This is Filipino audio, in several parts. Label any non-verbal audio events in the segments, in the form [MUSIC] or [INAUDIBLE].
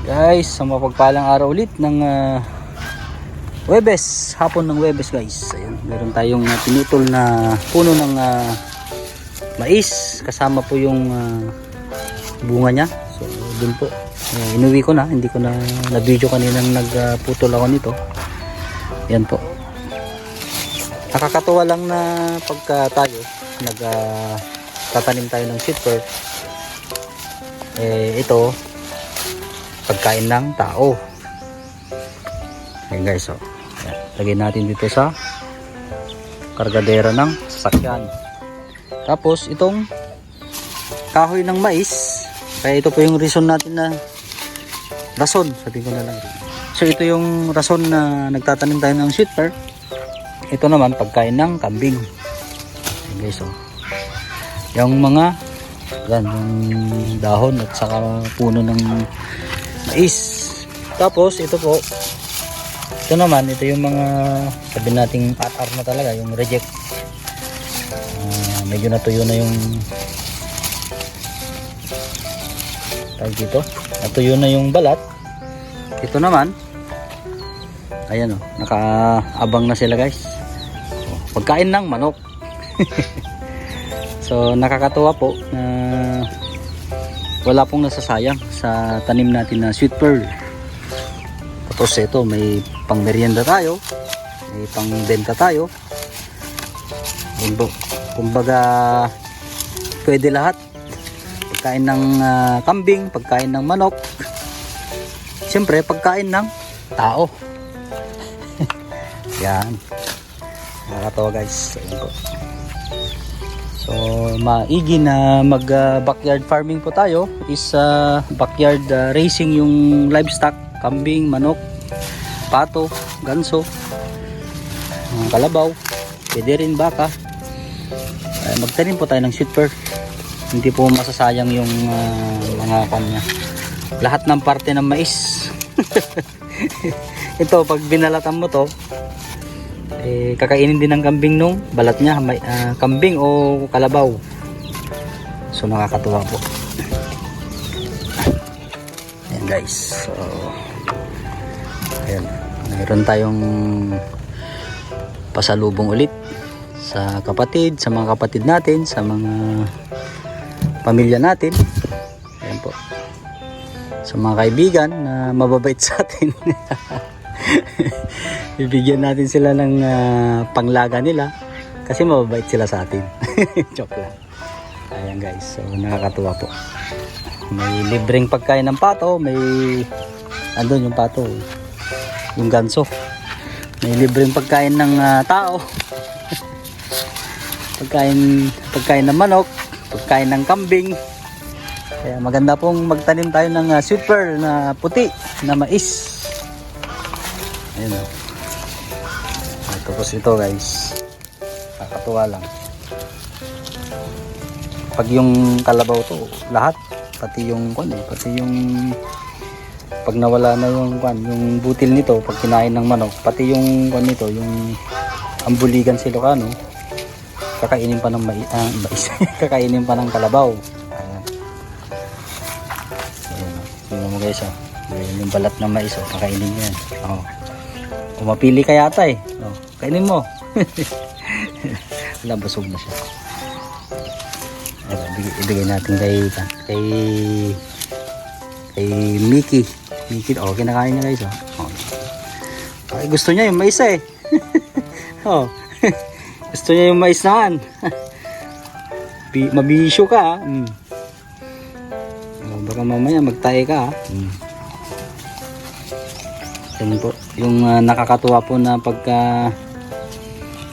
Guys, sa mapagpalang araw ulit ng ah, Webes, hapon ng Webes guys. Ayun, meron tayong ah, pinutol na puno ng ah, mais kasama po yung ah, bunga niya. So, dun po. Eh, inuwi ko na, hindi ko na na-video kaninang nagputol ako nito. Yan po. Nakakatuwa lang na pagka tayo nag ah, tatanim tayo ng sweet eh ito pagkain ng tao. Ayan guys oh. Lagay natin dito sa kargadera ng sasakyan. Tapos itong kahoy ng mais kaya ito po yung reason natin na rason sabihin ko na lang. So ito yung rason na nagtatanim tayo ng sweet pear ito naman pagkain ng kambing. Ayan guys oh. yung mga yan, yung dahon at saka puno ng mais. Tapos ito po, ito naman, ito yung mga sabi nating patar na talaga, yung reject. Ah, medyo natuyo na yung tawag dito. Natuyo na yung balat. Ito naman, ayan o, nakaabang na sila guys. Oh, Pagkain ng manok. [LAUGHS] So nakakatuwa po na wala pong nasasayang sa tanim natin na sweet pearl. Tapos ito may pang merienda tayo, may pang benta tayo. Kumbaga pwede lahat. Pagkain ng ah, kambing, pagkain ng manok. Siyempre pagkain ng tao. [LAUGHS] Yan. Nakakatawa guys. So, yun po. So, maigi na mag uh, farming po tayo is uh, backyard uh, raising yung livestock, kambing, manok, pato, ganso, kalabaw, pwede rin baka. Uh, magtanim po tayo ng sweet pear. Hindi po masasayang yung uh, mga kanya. Lahat ng parte ng mais. [LAUGHS] Ito, pag binalatan mo to, eh, kakainin din ng kambing nung balat niya may, ah, kambing o kalabaw. So nakakatuwa po. Ayan guys. So ayan. Mayroon tayong pasalubong ulit sa kapatid sa mga kapatid natin sa mga pamilya natin. Ayan po. Sa mga kaibigan na mababait sa atin [LAUGHS] [LAUGHS] Bibigyan natin sila ng ah, panglaga nila kasi mababait sila sa atin. [LAUGHS] Joke lang. Ayan guys, so nakakatuwa po. May libreng pagkain ng pato, may andun yung pato, yung ganso. May libreng pagkain ng ah, tao. [LAUGHS] pagkain pagkain ng manok, pagkain ng kambing. Kaya maganda pong magtanim tayo ng uh, pearl na puti na mais. Ayun o. Ah, Tapos ito guys. Kakatuwa lang. Pag yung kalabaw to, lahat. Pati yung kwan eh. Pati yung pag nawala na yung kwan, yung butil nito, pag kinain ng manok, pati yung kwan nito, yung ambuligan silokano, kakainin pa ng mais, ah, mais. [LAUGHS] kakainin pa ng kalabaw. Ayan. Ayan. o. Tingnan mo guys oh. Yung balat ng mais oh, kakainin yan. Oh. O mapili ka yata eh. Oh, kainin mo. [LAUGHS] Wala, busog na siya. Ibigay, ibigay natin kay, kay, kay Mickey. Mickey, oh, kinakain niya guys. Oh. Oh. Ay, gusto niya yung mais eh. [LAUGHS] oh. [LAUGHS] gusto niya yung mais naman. Bi- mabisyo ka ah. Mm. Oh, baka mamaya magtae ka ah. Mm. Yan po. Yung ah, nakakatuwa po na pagka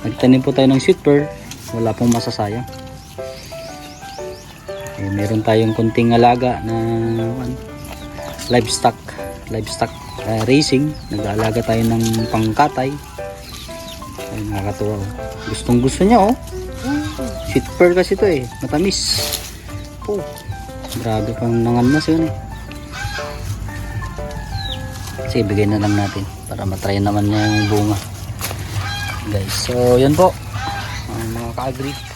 nagtanim po tayo ng sweet pear, wala pong masasayang. Eh, meron tayong kunting alaga na ano, livestock, livestock ah, racing. Nag-aalaga tayo ng pangkatay. Ay, nakakatuwa. Oh. Gustong gusto niya oh. Sweet pear kasi to eh. Matamis. Oh. Grabe pang nanganas yun eh. Kasi ibigay na lang natin para matry naman niya yung bunga. Guys, so yun po. Mga ka-agree.